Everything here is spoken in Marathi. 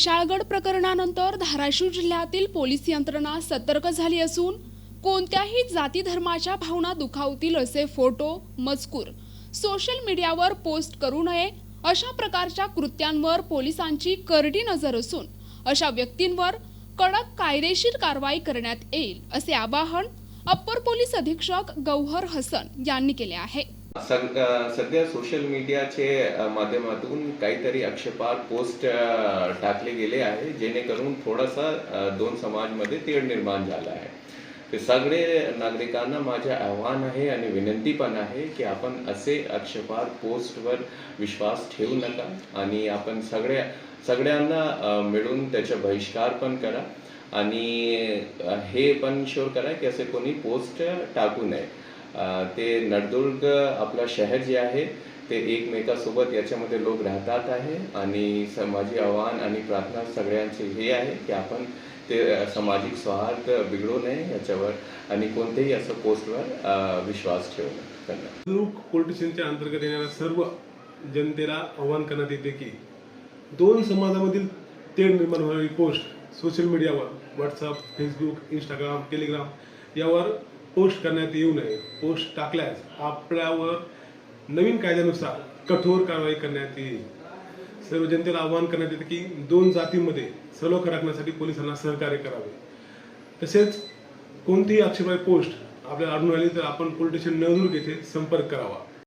विशाळगड प्रकरणानंतर धाराशिव जिल्ह्यातील पोलीस यंत्रणा सतर्क झाली असून कोणत्याही जाती धर्माच्या भावना दुखावतील असे फोटो मजकूर सोशल मीडियावर पोस्ट करू नये अशा प्रकारच्या कृत्यांवर पोलिसांची करडी नजर असून अशा व्यक्तींवर कडक कायदेशीर कारवाई करण्यात येईल असे आवाहन अप्पर पोलीस अधीक्षक गौहर हसन यांनी केले आहे. सध्या सोशल मीडियाचे माध्यमातून काहीतरी आक्षेपार पोस्ट टाकले गेले आहे जेणेकरून थोडासा दोन समाजमध्ये तेढ निर्माण झाला आहे. ते सगळे नागरिकांना माझे आव्हान आहे आणि विनंती पण आहे की आपण असे आक्षेपार्ह पोस्टवर विश्वास ठेवू नका आणि आपण सगळ्या सगळ्यांना मिळून त्याचा बहिष्कार पण करा आणि हे पण शुअर करा की असे कोणी पोस्ट टाकू नये. ते नळदुर्ग आपलं शहर जे आहे ते एकमेकासोबत याच्यामध्ये लोक राहतात आहे. आणि माझी आव्हान आणि प्रार्थना सगळ्यांचे हे आहे की आपण ते सामाजिक सौहार्द बिघडू नये याच्यावर आणि कोणत्याही असं पोस्टवर विश्वास ठेवू नये पोलिटिशियनच्या अंतर्गत येणाऱ्या सर्व जनतेला आव्हान करण्यात येते की दोन समाजामधील तेढ निर्माण होणारी पोस्ट सोशल मीडियावर व्हॉट्सअप फेसबुक इंस्टाग्राम टेलिग्राम यावर पोस्ट करण्यात येऊ नये. पोस्ट टाकल्यास आपल्यावर नवीन कायद्यानुसार कठोर कारवाई करण्यात येईल. सर्व जनतेला आवाहन करण्यात येते की दोन जातीमध्ये सलोख राखण्यासाठी पोलिसांना सहकार्य करावे. तसेच कोणतीही आक्षेपार्ह पोस्ट आपल्याला आढळून आली तर आपण पोलीस स्टेशन नळदुर्ग येथे संपर्क करावा.